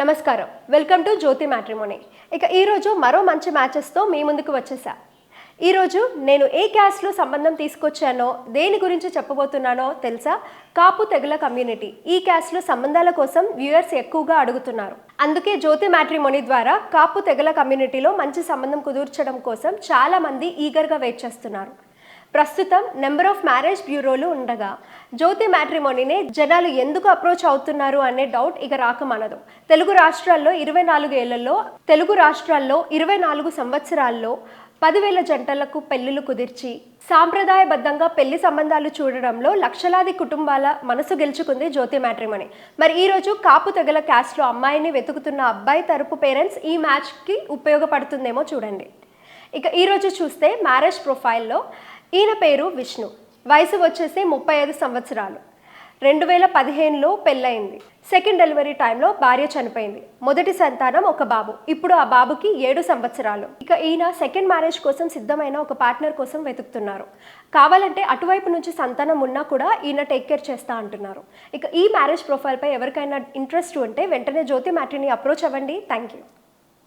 నమస్కారం. Welcome to Jyothi matrimony. ఇక ఈరోజు మరో మంచి మ్యాచెస్తో మీ ముందుకు వచ్చేసా. ఈరోజు నేను ఏ క్యాస్ట్లో సంబంధం తీసుకొచ్చానో దేని గురించి చెప్పబోతున్నానో తెలుసా? కాపు తెగల కమ్యూనిటీ ఈ క్యాస్ట్లో సంబంధాల కోసం వ్యూయర్స్ ఎక్కువగా అడుగుతున్నారు. అందుకే జ్యోతి మ్యాట్రిమోని ద్వారా కాపు తెగల కమ్యూనిటీలో మంచి సంబంధం కుదుర్చడం కోసం చాలామంది ఈగర్గా వెయిట్ చేస్తున్నారు. ప్రస్తుతం నెంబర్ ఆఫ్ మ్యారేజ్ బ్యూరోలు ఉండగా జ్యోతి మ్యాట్రిమోనీనే జనాలు ఎందుకు అప్రోచ్ అవుతున్నారు అనే డౌట్ ఇక రాకమనదు. తెలుగు రాష్ట్రాల్లో ఇరవై నాలుగు ఏళ్ళలో తెలుగు రాష్ట్రాల్లో ఇరవై నాలుగు సంవత్సరాల్లో పదివేల జంటలకు పెళ్ళిలు కుదిర్చి సాంప్రదాయబద్ధంగా పెళ్ళి సంబంధాలు చూడడంలో లక్షలాది కుటుంబాల మనసు గెలుచుకుంది జ్యోతి మ్యాట్రిమోని. మరి ఈరోజు కాపు తెగల క్యాస్ట్లో అమ్మాయిని వెతుకుతున్న అబ్బాయి తరపు పేరెంట్స్ ఈ మ్యాచ్కి ఉపయోగపడుతుందేమో చూడండి. ఇక ఈరోజు చూస్తే మ్యారేజ్ ప్రొఫైల్లో ఈయన పేరు విష్ణు. వయసు వచ్చేసి ముప్పై ఐదు సంవత్సరాలు. రెండు వేల పదిహేనులో పెళ్ళయింది. సెకండ్ డెలివరీ టైంలో భార్య చనిపోయింది. మొదటి సంతానం ఒక బాబు. ఇప్పుడు ఆ బాబుకి ఏడు సంవత్సరాలు. ఇక ఈయన సెకండ్ మ్యారేజ్ కోసం సిద్ధమైన ఒక పార్ట్నర్ కోసం వెతుకుతున్నారు. కావాలంటే అటువైపు నుంచి సంతానం ఉన్నా కూడా ఈయన టేక్ కేర్ చేస్తా అంటున్నారు. ఇక ఈ మ్యారేజ్ ప్రొఫైల్పై ఎవరికైనా ఇంట్రెస్ట్ ఉంటే వెంటనే జ్యోతి మ్యాట్రిని అప్రోచ్ అవ్వండి. Thank you.